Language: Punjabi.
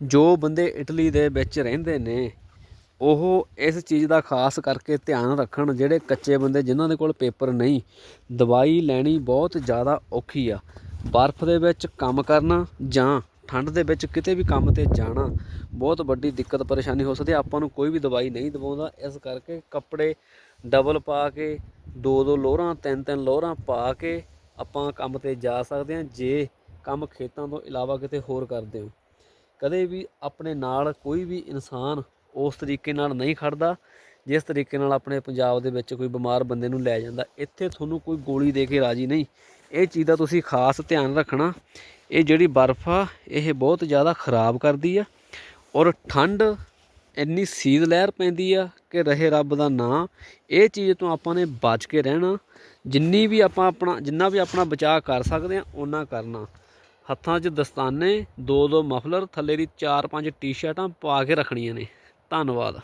ਜੋ ਬੰਦੇ ਇਟਲੀ ਦੇ ਵਿੱਚ ਰਹਿੰਦੇ ਨੇ, ਉਹ ਇਸ ਚੀਜ਼ ਦਾ ਖਾਸ ਕਰਕੇ ਧਿਆਨ ਰੱਖਣ ਜਿਹੜੇ ਕੱਚੇ ਬੰਦੇ ਜਿਨ੍ਹਾਂ ਦੇ ਕੋਲ ਪੇਪਰ ਨਹੀਂ। ਦਵਾਈ ਲੈਣੀ ਬਹੁਤ ਜ਼ਿਆਦਾ ਔਖੀ ਆ। ਬਰਫ਼ ਦੇ ਵਿੱਚ ਕੰਮ ਕਰਨਾ ਜਾਂ ਠੰਡ ਦੇ ਵਿੱਚ ਕਿਤੇ ਵੀ ਕੰਮ ਤੇ ਜਾਣਾ, ਬਹੁਤ ਵੱਡੀ ਦਿੱਕਤ ਪਰੇਸ਼ਾਨੀ ਹੋ ਸਕਦੀ ਆਪਾਂ ਨੂੰ ਕੋਈ ਵੀ ਦਵਾਈ ਨਹੀਂ ਦਵਾਉਂਦਾ, ਇਸ ਕਰਕੇ ਕੱਪੜੇ ਡਬਲ ਪਾ ਕੇ, ਦੋ ਦੋ ਲੋਹਰਾਂ, ਤਿੰਨ ਤਿੰਨ ਲੋਹਰਾਂ ਪਾ ਕੇ ਆਪਾਂ ਕੰਮ ਤੇ ਜਾ ਸਕਦੇ ਹਾਂ ਜੇ ਕੰਮ ਖੇਤਾਂ ਤੋਂ ਇਲਾਵਾ ਕਿਤੇ ਹੋਰ ਕਰਦੇ ਹੋ। ਕਦੇ ਵੀ ਆਪਣੇ ਨਾਲ ਕੋਈ ਵੀ ਇਨਸਾਨ ਉਸ ਤਰੀਕੇ ਨਾਲ ਨਹੀਂ ਖੜਦਾ, ਜਿਸ ਤਰੀਕੇ ਨਾਲ ਆਪਣੇ ਪੰਜਾਬ ਦੇ ਵਿੱਚ ਕੋਈ ਬਿਮਾਰ ਬੰਦੇ ਨੂੰ ਲੈ ਜਾਂਦਾ, ਇੱਥੇ ਤੁਹਾਨੂੰ ਕੋਈ ਗੋਲੀ ਦੇ ਕੇ ਰਾਜੀ ਨਹੀਂ। ਇਹ ਚੀਜ਼ ਦਾ ਤੁਸੀਂ ਖਾਸ ਧਿਆਨ ਰੱਖਣਾ, ਇਹ ਜਿਹੜੀ ਬਰਫ਼ ਆ, ਇਹ ਬਹੁਤ ਜ਼ਿਆਦਾ ਖਰਾਬ ਕਰਦੀ ਆ ਔਰ ਠੰਡ ਇੰਨੀ ਸੀਤ ਲਹਿਰ ਪੈਂਦੀ ਆ ਕਿ ਰਹੇ ਰੱਬ ਦਾ ਨਾਂ, ਇਹ ਚੀਜ਼ ਤੋਂ ਆਪਾਂ ਨੇ ਬਚ ਕੇ ਰਹਿਣਾ। ਜਿੰਨੀ ਵੀ ਆਪਾਂ ਆਪਣਾ, ਜਿੰਨਾ ਵੀ ਆਪਣਾ ਬਚਾਅ ਕਰ ਸਕਦੇ ਆ, ਓਨਾ ਕਰਨਾ। ਹੱਥਾਂ 'ਚ ਦਸਤਾਨੇ, ਦੋ ਦੋ ਮਫਲਰ, ਥੱਲੇ ਦੀ ਚਾਰ ਪੰਜ ਟੀ-ਸ਼ਰਟਾਂ ਪਾ ਕੇ ਰੱਖਣੀਆਂ ਨੇ। ਧੰਨਵਾਦ।